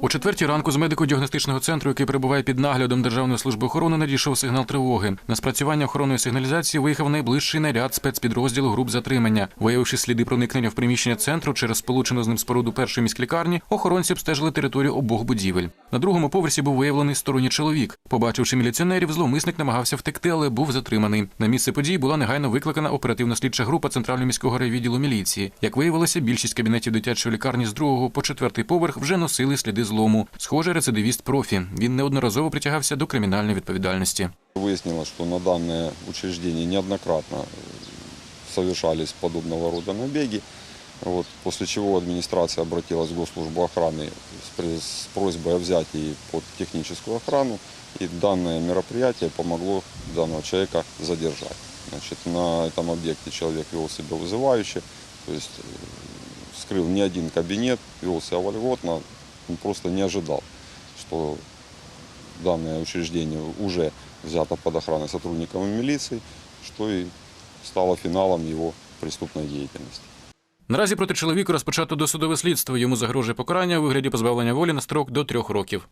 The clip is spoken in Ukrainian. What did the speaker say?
О четвертій ранку з медико-діагностичного центру, який перебуває під наглядом Державної служби охорони, надійшов сигнал тривоги. На спрацювання охоронної сигналізації виїхав найближчий наряд спецпідрозділу груп затримання. Виявивши сліди проникнення в приміщення центру через сполучену з ним споруду першої міськлікарні, охоронці обстежили територію обох будівель. На другому поверсі був виявлений сторонній чоловік. Побачивши міліціонерів, зловмисник намагався втекти, але був затриманий. На місце подій була негайно викликана оперативно-слідча група центрального міського райвідділу міліції. Як виявилося, більшість кабінетів дитячої лікарні з другого по четвертий поверх вже носили сліди злому. Схоже, рецидивіст профі. Він неодноразово притягався до кримінальної відповідальності. Выяснилось, что на данное учреждение неоднократно э, совершались подобного рода набеги, вот, после чего администрация обратилась в госслужбу охраны с, с просьбой о взятии под техническую охрану, и данное мероприятие помогло данного человека задержать. Значит, на этом объекте человек вел себя вызывающе, то есть э, вскрыл не один кабинет, вел себя вольготно, он просто не ожидал, что данное учреждение уже взято под охраной сотрудниками милиции, что и стало финалом его преступной деятельности. Наразі проти чоловіка розпочато досудове слідство. Йому загрожує покарання у вигляді позбавлення волі на строк до трьох років.